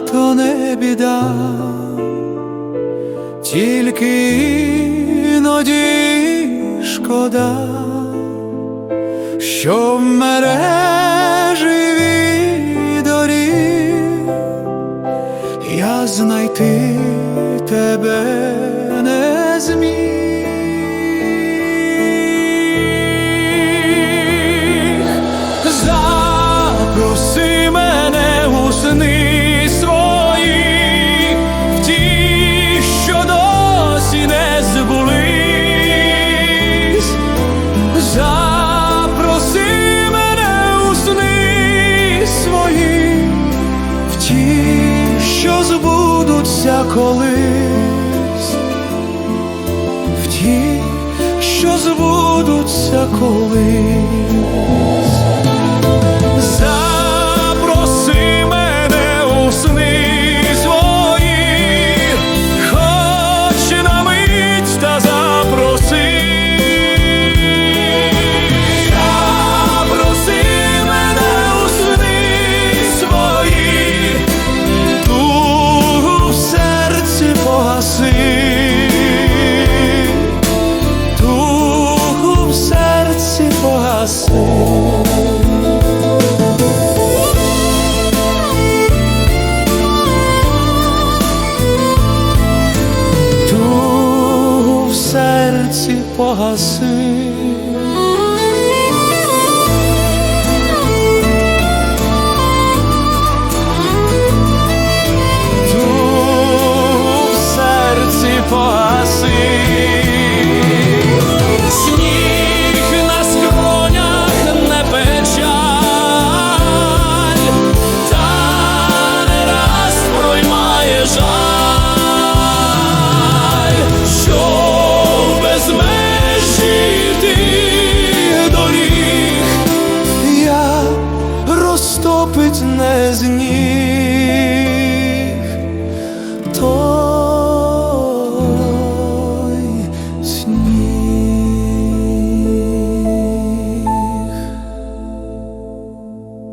то не біда, тільки іноді шкода, що в мережі доріг я знайти тебе не зміг. Збудуться колись, в ті, що збудуться колись. porra sem Захопить не зні.